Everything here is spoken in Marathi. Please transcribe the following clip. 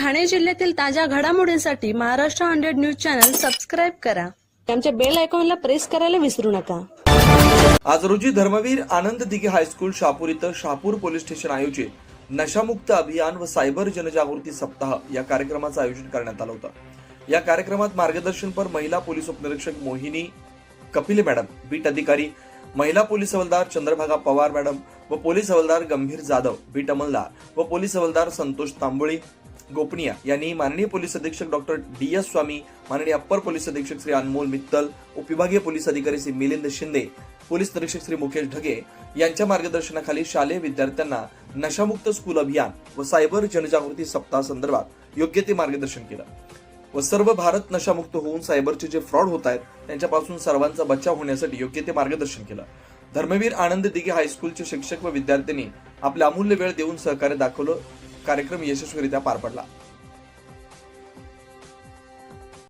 ठाणे जिल्ह्यातील ताज्या घडामोडींसाठी Maharashtra hundred news channel subscribe करा. आमच्या बेल आयकॉनला प्रेस करायला विसरू नका. आज रोजी धर्मवीर आनंद दिघे हायस्कूल शहापूर इथं शहापूर पोलीस स्टेशन आयोजित नशामुक्त अभियान व सायबर जनजागृती सप्ताह या कार्यक्रमाचं आयोजन करण्यात आलं होतं. या कार्यक्रमात मार्गदर्शनपर महिला पोलीस उपनिरीक्षक मोहिनी कपिले मॅडम बीट अधिकारी महिला पोलीस हवालदार चंद्रभागा पवार मॅडम व पोलीस हवालदार गंभीर जाधव बीट अमलदार व पोलीस हवालदार संतोष तांबोळी गोपनीय. यांनी माननीय पोलीस अधीक्षक डॉक्टर डी एस स्वामी माननीय अप्पर पोलीस अधीक्षक श्री अनमोल मित्तल उपविभागीय पोलीस अधिकारी श्री मिलिंद शिंदे पोलीस निरीक्षक श्री मुकेश ढगे यांच्या मार्गदर्शनाखाली शालेय विद्यार्थ्यांना नशामुक्त स्कूल अभियान व सायबर जनजागृती सप्ताह संदर्भात योग्य ते मार्गदर्शन केलं. व सर्व भारत नशामुक्त होऊन सायबरचे जे फ्रॉड होत आहेत त्यांच्यापासून सर्वांचा बचाव होण्यासाठी योग्य ते मार्गदर्शन केलं. धर्मवीर आनंद दिघे हायस्कूलचे शिक्षक व विद्यार्थ्यांनी आपला अमूल्य वेळ देऊन सहकार्य दाखवलं. कार्यक्रम यशस्वीरित्या पार पडला.